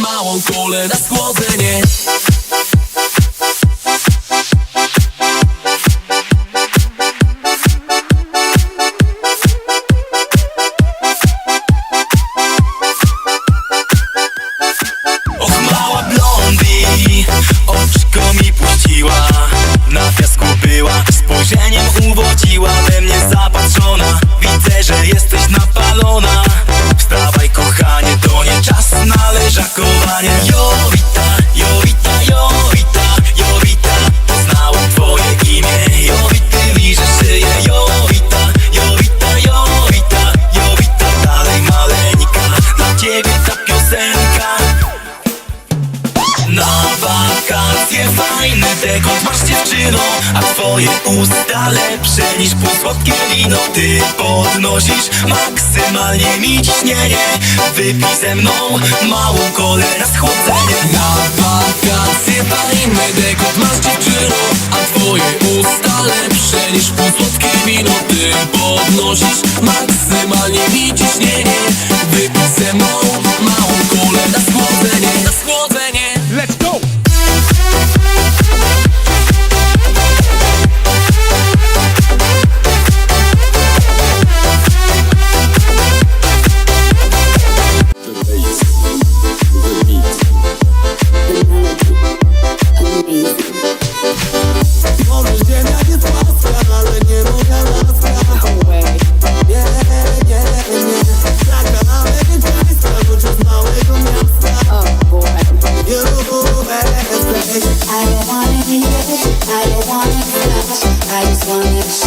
małą kulę na schłodzenie. Och mała blondi, oczko mi puściła dekont masz dziewczyno A twoje usta lepsze niż półsłodkie wino. Ty podnosisz maksymalnie mi ciśnienie. Wypij ze mną małą kolę na schłodzenie. Na wakacje fajny dekont masz dziewczyno A twoje usta lepsze niż półsłodkie wino. Ty podnosisz maksymalnie mi ciśnienie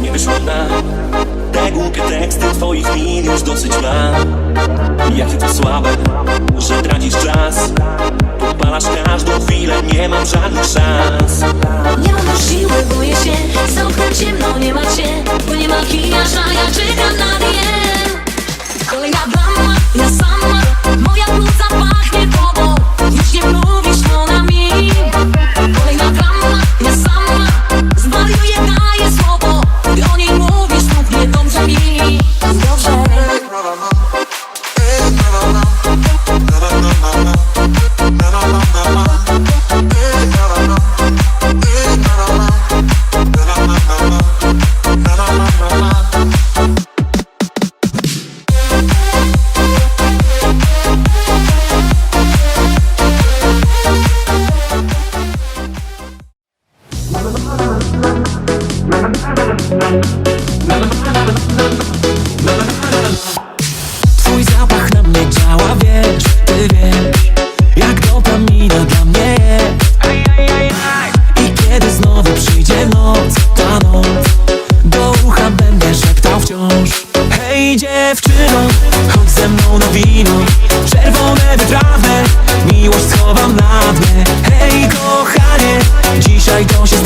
nie wyszło nam Te głupie teksty twoich min już dosyć mam. Jakie to słabe, że tracisz czas. Podpalasz każdą chwilę, nie mam żadnych szans. Nie mam siły, boję się. Zamknę ciemno, nie ma cię Bo nie makijaża, ja czekam na DM Kolejna dama, ja sama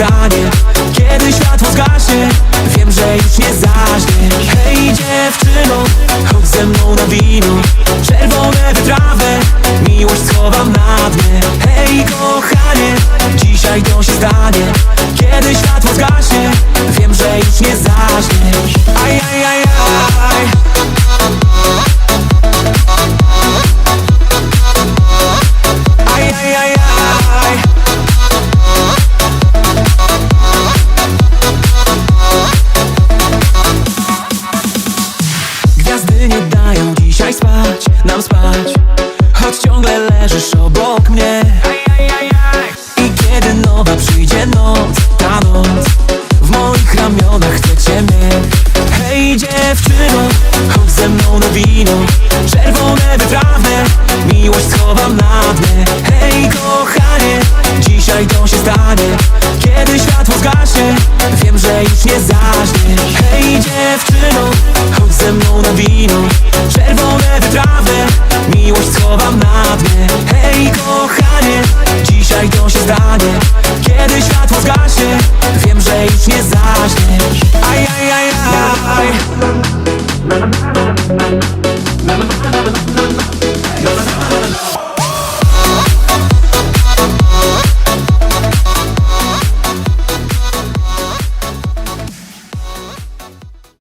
stanie Kiedy światło zgaśnie, wiem, że już nie zaśniesz Hej dziewczyno, chodź ze mną na wino. Czerwone wytrawne, miłość schowam na dnie. Hej kochanie, dzisiaj to się stanie. Kiedy światło zgaśnie, obok mnie. I kiedy nowa przyjdzie noc, ta noc W moich ramionach chcecie mnie. Hej dziewczyno, chodź ze mną na wino. Czerwone wytrawne, miłość schowam na dnie. Hej kochanie, dzisiaj to się stanie. Kiedy światło zgaśnie, wiem, że już nie zaśnie. Hej dziewczyno, chodź ze mną na wino. Czerwone wytrawne, miłość schowam na dnie.